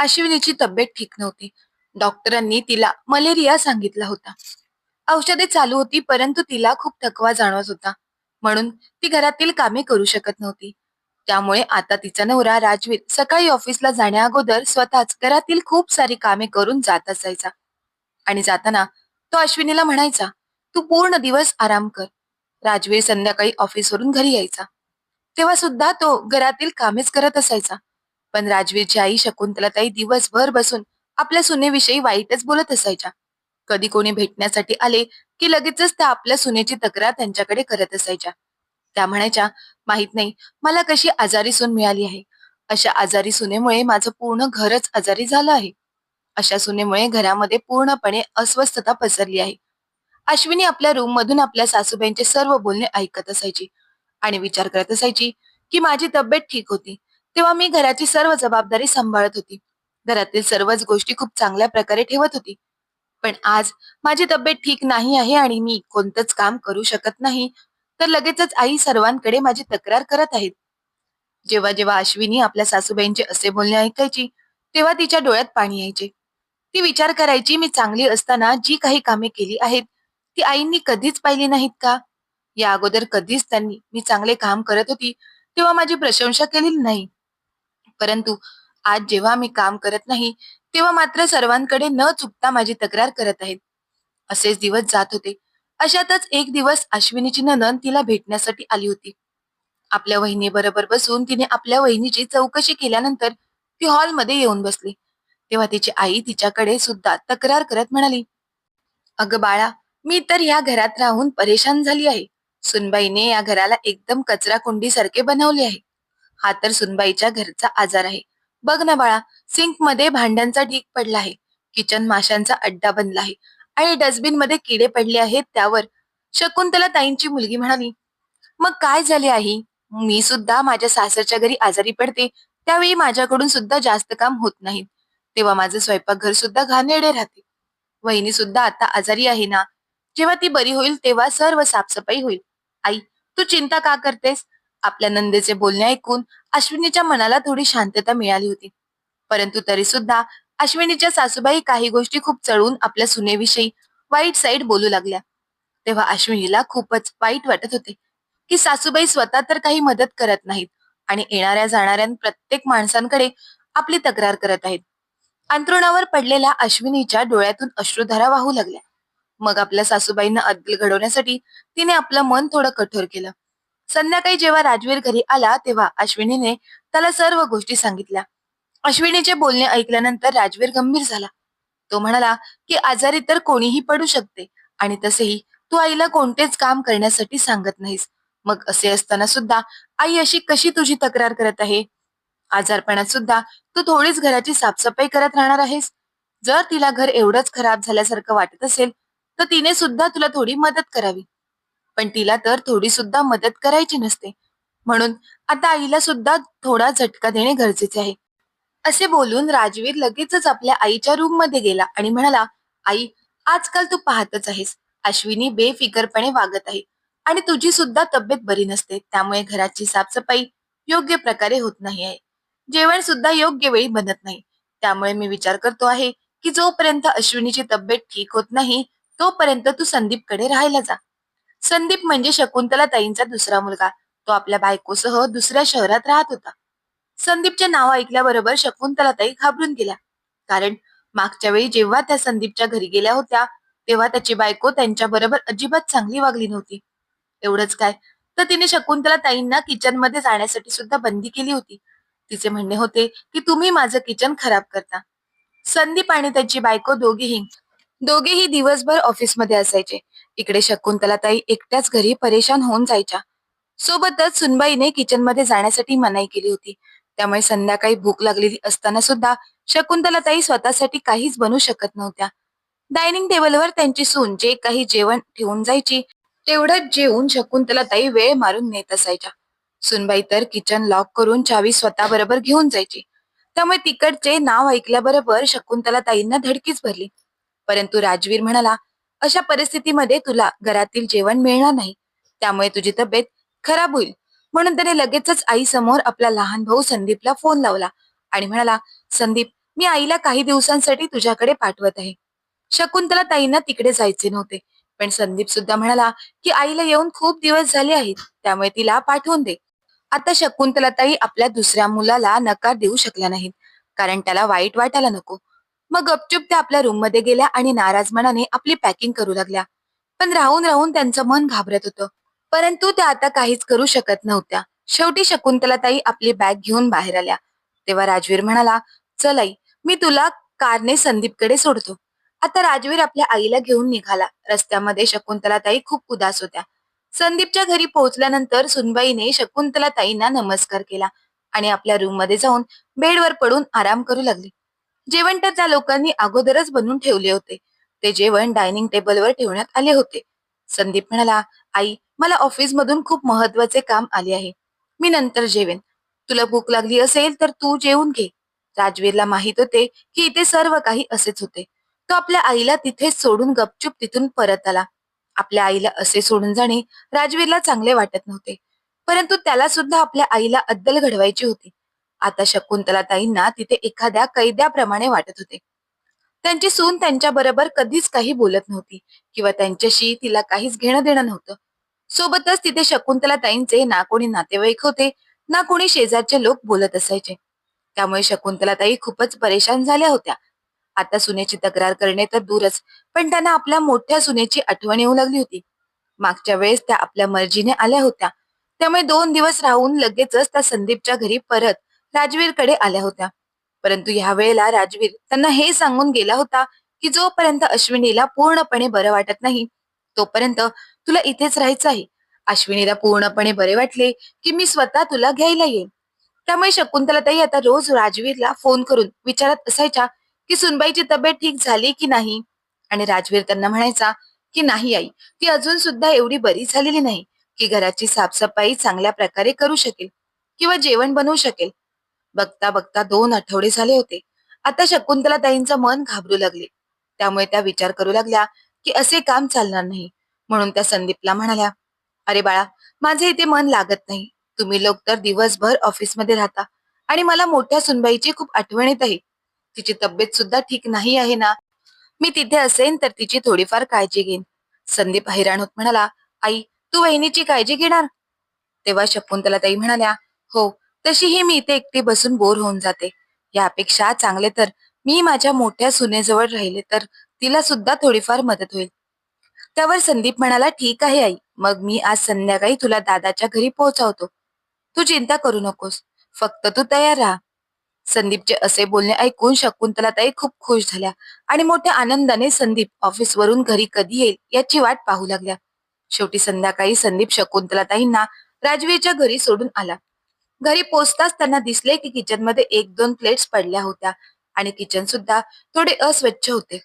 अश्विनीची तब्येत ठीक नव्हती. डॉक्टरांनी तिला मलेरिया सांगितला होता. औषधे चालू होती परंतु तिला खूप थकवा जाणवत होता. म्हणून ती घरातील कामे करू शकत नव्हती. त्यामुळे आता तिचा नवरा राजवीर सकाळी ऑफिसला जाण्या अगोदर स्वतःच घरातील खूप सारी कामे करून जात असायचा. आणि जाताना तो अश्विनीला म्हणायचा तू पूर्ण दिवस आराम कर. राजवीर संध्याकाळी ऑफिसवरून घरी यायचा. तेव्हा सुद्धा तो घरातील कामेच करत असायचा. पण राजवीरची आई शकुंतलाताई दिवसभर बसून आपल्या सुनेविषयी वाईटच बोलत असायच्या. कधी कोणी भेटण्यासाठी आले की लगेचच त्या आपल्या सुनेची तक्रार त्यांच्याकडे करत असायच्या. त्या म्हणायच्या माहीत नाही मला कशी आजारी सून मिळाली आहे. अशा आजारी सुनेमुळे माझं पूर्ण घरच आजारी झालं आहे. अशा सुनेमुळे घरामध्ये पूर्णपणे अस्वस्थता पसरली आहे. अश्विनी आपल्या रूम मधून आपल्या सासूबाईंचे सर्व बोलणे ऐकत असायची आणि विचार करत असायची की माझी तब्येत ठीक होती. तेव्हा मी घराची सर्व जबाबदारी सांभाळत होती. घरातील सर्वच गोष्टी खूप चांगल्या प्रकारे ठेवत होती. पण आज माझी तब्येत ठीक नाही आहे आणि मी कोणतंच काम करू शकत नाही तर लगेचच आई सर्वांकडे माझी तक्रार करत आहेत. जेव्हा जेव्हा अश्विनी आपल्या सासूबाईंचे असे बोलणे ऐकायची तेव्हा तिच्या डोळ्यात पाणी यायचे. ती विचार करायची मी चांगली असताना जी काही कामे केली आहेत ती आईंनी कधीच पाहिली नाहीत का? या अगोदर कधीच त्यांनी मी चांगले काम करत होती तेव्हा माझी प्रशंसा केलेली नाही. परंतु आज जेव्हा मी काम करत नाही तेव्हा मात्र सर्वांकडे न चुकता माझी तक्रार करत आहेत. असेच दिवस जात होते. अशातच एक दिवस अश्विनीची ननन तिला भेटण्यासाठी आली होती. आपल्या वहिनी बरोबर बसून तिने आपल्या वहिनीची चौकशी केल्यानंतर ती हॉलमध्ये येऊन बसली. तेव्हा तिची आई तिच्याकडे सुद्धा तक्रार करत म्हणाली अगं बाळा मी तर या घरात राहून परेशान झाली आहे. सुनबाईने या घराला एकदम कचरा कुंडी सारखे बनवले आहे. हा तर सुनबाईच्या घरचा आजार आहे. बघ ना बाळा सिंकमध्ये भांड्यांचा ढीक पडला आहे. किचन माशांचा अड्डा बनला आहे. आणि डस्टबिनमध्ये किडे पडले आहेत त्यावर. शकुंतला ताईंची मुलगी म्हणाली मग काय झाले आई? मी सुद्धा माझ्या सासरच्या घरी आजारी पडते. त्यावेळी माझ्याकडून सुद्धा जास्त काम होत नाही. तेव्हा माझं स्वयंपाकघर सुद्धा घाणेरडे राहते. वहिनी सुद्धा आता आजारी आहे ना? जेव्हा ती बरी होईल तेव्हा सर्व साफसफाई होईल. आई तू चिंता का करतेस? आपल्या नंदेचे बोलणे ऐकून अश्विनीच्या मनाला थोडी शांतता मिळाली होती. परंतु तरी सुद्धा अश्विनीच्या सासूबाई काही गोष्टी खूप चढवून आपल्या सुनेविषयी वाईट साईड बोलू लागल्या. तेव्हा अश्विनीला खूपच वाईट वाटत होते की सासूबाई स्वतः तर काही मदत करत नाहीत आणि येणाऱ्या जाणाऱ्या प्रत्येक माणसांकडे आपली तक्रार करत आहेत. अंथरुणावर पडलेल्या अश्विनीच्या डोळ्यातून अश्रुधारा वाहू लागल्या. मग आपल्या सासूबाईंना अद्दल घडवण्यासाठी तिने आपलं मन थोडं कठोर केलं. संध्याकाळी जेव्हा राजवीर घरी आला तेव्हा अश्विनीने त्याला सर्व गोष्टी सांगितल्या. अश्विनीचे बोलणे ऐकल्यानंतर राजवीर गंभीर झाला. तो म्हणाला की आजारी तर कोणीही पडू शकते आणि तसेही तू आईला कोणतेच काम करण्यासाठी सांगत नाहीस. मग असे असताना सुद्धा आई अशी कशी तुझी तक्रार करत आहे? आजारपणात सुद्धा तू थोडीच घराची साफसफाई करत राहणार आहेस? जर तिला घर एवढंच खराब झाल्यासारखं वाटत असेल तर तिने सुद्धा तुला थोडी मदत करावी. पण तिला तर थोडी सुद्धा मदत करायची नसते. म्हणून आता आईला सुद्धा थोडा झटका देणे गरजेचे आहे. असे बोलून राजवीर लगेचच आपल्या आईच्या रूममध्ये गेला आणि म्हणाला आई आजकाल तू पाहतच आहेस. अश्विनी बेफिकरपणे वागत आहे आणि तुझी सुद्धा तब्येत बरी नसते. त्यामुळे घराची साफसफाई योग्य प्रकारे होत नाही आहे. जेवण सुद्धा योग्य वेळी बनत नाही. त्यामुळे मी विचार करतो आहे की जोपर्यंत अश्विनीची तब्येत ठीक होत नाही तोपर्यंत तू संदीपकडे राहायला जा. संदीप म्हणजे शकुंतला ताईंचा दुसरा मुलगा. तो आपल्या बायकोसह दुसऱ्या शहरात राहत होता. संदीपचे नाव ऐकल्याबरोबर शकुंतला ताई घाबरून गेल्या. कारण मागच्या वेळी जेव्हा त्या संदीपच्या घरी गेल्या होत्या तेव्हा त्याची बायको त्यांच्या बरोबर अजिबात चांगली वागली नव्हती. एवढंच काय तर तिने शकुंतला ताईंना किचनमध्ये जाण्यासाठी सुद्धा बंदी केली होती. तिचे म्हणणे होते की तुम्ही माझं किचन खराब करता. संदीप आणि त्याची बायको दोघेही दोघेही दिवसभर ऑफिसमध्ये असायचे. इकडे शकुंतला ताई एकट्याच घरी परेशान होऊन जायच्या. सोबतच सुनबाईने किचनमध्ये जाण्यासाठी मनाई केली होती. त्यामुळे संध्याकाळी भूक लागलेली असताना सुद्धा शकुंतला ताई स्वतःसाठी काहीच बनवू शकत नव्हत्या. डायनिंग टेबलवर त्यांची सून जे काही जेवण ठेवून जायची तेवढंच जेवून शकुंतला ताई वेळ मारून नेत असायच्या. सुनबाई तर किचन लॉक करून चावी स्वतः बरोबर घेऊन जायची. त्यामुळे तिकडचे नाव ऐकल्याबरोबर शकुंतला ताईंना धडकीच भरली. परंतु राजवीर म्हणाला अशा परिस्थितीमध्ये तुला घरातील जेवण मिळणार नाही. त्यामुळे तुझी तब्येत खराब होईल. म्हणून त्याने लगेचच आई समोर आपला लहान भाऊ संदीपला फोन लावला आणि म्हणाला संदीप मी आईला काही दिवसांसाठी तुझ्याकडे पाठवत आहे. शकुंतला ताईंना तिकडे जायचे नव्हते. पण संदीप सुद्धा म्हणाला की आईला येऊन खूप दिवस झाले आहेत त्यामुळे तिला पाठवून दे. आता शकुंतलाताई आपल्या दुसऱ्या मुलाला नकार देऊ शकल्या नाहीत. कारण त्याला वाईट वाटायला नको. मग गपचूप त्या आपल्या रूममध्ये गेल्या आणि नाराज मनाने आपली पॅकिंग करू लागल्या. पण राहून राहून त्यांचं मन घाबरत होतं. परंतु त्या आता काहीच करू शकत नव्हत्या. शेवटी शकुंतलाताई आपली बॅग घेऊन बाहेर आल्या. तेव्हा राजवीर म्हणाला चल आई मी तुला कारने संदीपकडे सोडतो. आता राजवीर आपल्या आईला घेऊन निघाला. रस्त्यामध्ये शकुंतलाताई खूप उदास होत्या. संदीपच्या घरी पोहोचल्यानंतर सुनबाईने शकुंतलाताईंना नमस्कार केला आणि आपल्या रूममध्ये जाऊन बेडवर पडून आराम करू लागली. जेवण तर त्या लोकांनी अगोदरच बनवून ठेवले होते. ते जेवण डायनिंग टेबलवर ठेवण्यात आले होते. संदीप म्हणाला आई मला ऑफिस मधून खूप महत्त्वाचे काम आले आहे. मी नंतर जेवेन. तुला भूक लागली असेल तर तू जेवून घे. राजवीरला माहीत होते की इथे सर्व काही असेच होते. तो आपल्या आईला तिथेच सोडून गपचूप तिथून परत आला. आपल्या आईला असे सोडून जाणे राजवीरला चांगले वाटत नव्हते. परंतु त्याला सुद्धा आपल्या आईला अद्दल घडवायची होती. आता शकुंतला ताईंना तिथे एखाद्या कैद्याप्रमाणे वाटत होते. त्यांची सून त्यांच्या बरोबर कधीच काही बोलत नव्हती किंवा त्यांच्याशी तिला काहीच घेणं देणं नव्हतं. सोबतच तिथे शकुंतला ताईंचे ना कोणी नातेवाईक होते ना कोणी शेजारचे लोक बोलत असायचे. त्यामुळे शकुंतला ताई खूपच परेशान झाल्या होत्या. आता सुनेची तक्रार करणे तर दूरच पण त्यांना आपल्या मोठ्या सुनेची आठवण येऊ लागली होती. मागच्या वेळेस त्या आपल्या मर्जीने आल्या होत्या. त्यामुळे दोन दिवस राहून लगेचच त्या संदीपच्या घरी परत राजवीरकडे आल्या होत्या. परंतु ह्या वेळेला राजवीर त्यांना हे सांगून गेला होता की जोपर्यंत अश्विनीला पूर्णपणे बरं वाटत नाही तोपर्यंत तुला इथेच राहायचं आहे. अश्विनीला पूर्णपणे बरे वाटले की मी स्वतः तुला घ्यायला येईन. त्यामुळे शकुंतलाताई आता रोज राजवीरला फोन करून विचारत असायच्या की सुनबाईची तब्येत ठीक झाली की नाही? आणि राजवीर त्यांना म्हणायचा की नाही आई ती अजून सुद्धा एवढी बरी झालेली नाही की घराची साफसफाई चांगल्या प्रकारे करू शकेल किंवा जेवण बनवू शकेल. बघता बघता दोन आठवडे झाले होते. आता शकुंतला ताईंचं मन घाबरू लागले. त्यामुळे त्या विचार करू लागल्या की असे काम चालणार नाही. म्हणून त्या संदीपला म्हणाल्या अरे बाळा माझे इथे मन लागत नाही. तुम्ही लोक तर दिवसभर ऑफिसमध्ये राहता आणि मला मोठ्या सुनबाईची खूप आठवण येत आहे. तिची तब्येत सुद्धा ठीक नाही आहे ना? मी तिथे असेन तर तिची थोडीफार काळजी घेईन. संदीप हैराण होत म्हणाला आई तू वहिनीची काळजी घेणार? तेव्हा शकुंतला ताई म्हणाल्या हो तशीही मी इथे एकटी बसून बोर होऊन जाते. यापेक्षा चांगले तर मी माझ्या मोठ्या सुनेजवळ राहिले तर तिला सुद्धा थोडीफार मदत होईल. त्यावर संदीप म्हणाला ठीक आहे आई मग मी आज संध्याकाळी तुला दादाच्या घरी पोहोचवतो. तू चिंता करू नकोस फक्त तू तयार राहा. संदीपचे असे बोलणे ऐकून शकुंतलाताई खूप खुश झाल्या आणि मोठ्या आनंदाने संदीप ऑफिसवरून घरी कधी येईल याची वाट पाहू लागल्या. शेवटी संध्याकाळी संदीप शकुंतलाताईंना राजवीरच्या घरी सोडून आला. घरी पोचताच त्यांना दिसले की किचनमध्ये एक दोन प्लेट्स पडल्या होत्या आणि किचन सुद्धा थोडे अस्वच्छ होते.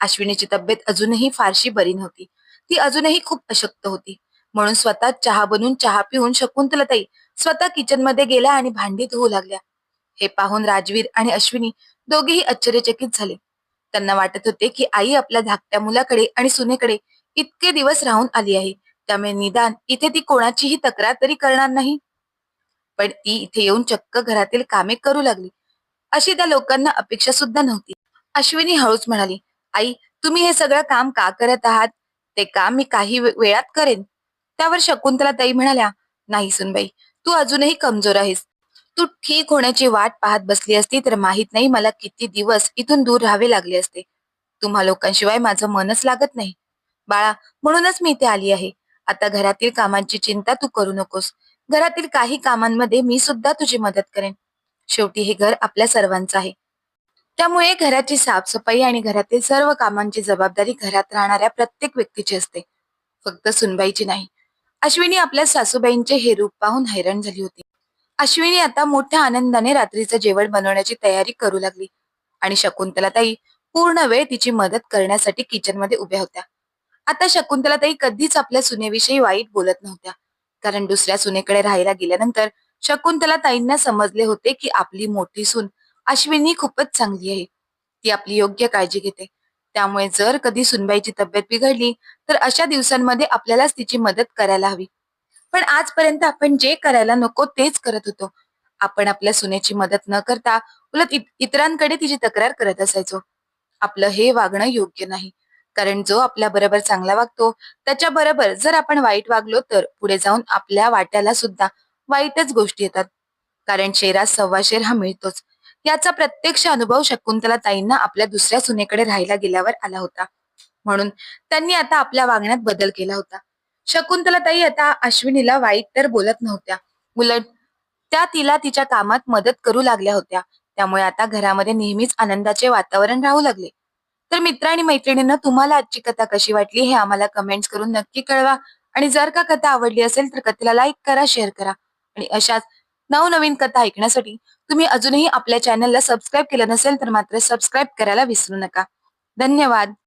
अश्विनीची तब्येत अजूनही फारशी बरी नव्हती. ती अजूनही खूप अशक्त होती. म्हणून स्वतः चहा बनवून चहा पिऊन शकुंतलाताई स्वतः किचनमध्ये गेल्या आणि भांडी धुवू लागल्या. हे पाहून राजवीर आणि अश्विनी दोघेही आश्चर्यचकित झाले. त्यांना वाटत होते की आई आपल्या धाकट्या मुलाकडे आणि सुनेकडे इतके दिवस राहून आली आहे. त्यामुळे निदान इथे ती कोणाचीही तक्रार तरी करणार नाही. पण ती इथे येऊन चक्क घरातील कामे करू लागली. अशी त्या लोकांना अपेक्षा सुद्धा नव्हती. अश्विनी हळूच म्हणाली आई तुम्ही हे सगळं काम का करत आहात? ते काम मी काही वेळात करेन. त्यावर शकुंतला ताई म्हणाल्या नाही सुनबाई तू अजूनही कमजोर आहेस. तू ठीक होण्याची वाट पाहत बसली असती तर माहीत नाही मला किती दिवस इथून दूर राहावे लागले असते. तुम्हा लोकांशिवाय माझं मनच लागत नाही. बाळा म्हणूनच मी इथे आली आहे. आता घरातील कामांची चिंता तू करू नकोस. घरातील काही कामांमध्ये मी सुद्धा तुझी मदत करेन. शेवटी हे घर आपल्या सर्वांचं आहे. त्यामुळे घराची साफसफाई आणि घरातील सर्व कामांची जबाबदारी घरात राहणाऱ्या प्रत्येक व्यक्तीची असते. फक्त सुनबाईची नाही. अश्विनी आपल्या सासूबाईंचे हे रूप पाहून हैराण झाली होती. अश्विनी आता मोठ्या आनंदाने रात्रीचं जेवण बनवण्याची तयारी करू लागली. आणि शकुंतलाताई पूर्ण वेळ तिची मदत करण्यासाठी किचनमध्ये उभ्या होत्या. आता शकुंतलाताई कधीच आपल्या सुनेविषयी वाईट बोलत नव्हत्या. कारण दुसऱ्या सुनेकडे राहायला गेल्यानंतर शकुंतला ताईंना समजले होते की आपली मोठी सून अश्विनी खूपच चांगली आहे. ती आपली योग्य काळजी घेते. त्यामुळे जर कधी सुनबाईची तब्येत बिघडली तर अशा दिवसांमध्ये आपल्यालाच तिची मदत करायला हवी. पण आजपर्यंत आपण जे करायला नको तेच करत होतो. आपण आपल्या सुनेची मदत न करता उलट इतरांकडे तिची तक्रार करत असायचो. आपलं हे वागणं योग्य नाही. कारण जो आपल्या बरोबर चांगला वागतो त्याच्या बरोबर जर आपण वाईट वागलो तर पुढे जाऊन आपल्या वाट्याला सुद्धा वाईटच गोष्टी येतात. कारण शेरा सव्वा शेर हा मिळतोच. याचा प्रत्यक्ष अनुभव शकुंतला ताईंना आपल्या दुसऱ्या सुनेकडे राहायला गेल्यावर आला होता. म्हणून त्यांनी आता आपल्या वागण्यात बदल केला होता. शकुंतला ताई आता अश्विनीला वाईट तर बोलत नव्हत्या. उलट त्या तिला तिच्या कामात मदत करू लागल्या होत्या. त्यामुळे आता घरामध्ये नेहमीच आनंदाचे वातावरण राहू लागले. तर मित्र आणि मैत्रिणींना तुम्हाला आजची कथा कशी वाटली हे आम्हाला कमेंट्स करून नक्की कळवा. आणि जर का कथा आवडली असेल तर कथेला लाईक करा शेअर करा. आणि अशाच नवनवीन कथा ऐकण्यासाठी तुम्ही अजूनही आपल्या चॅनलला सबस्क्राईब केलं नसेल तर मात्र सबस्क्राईब करायला विसरू नका. धन्यवाद.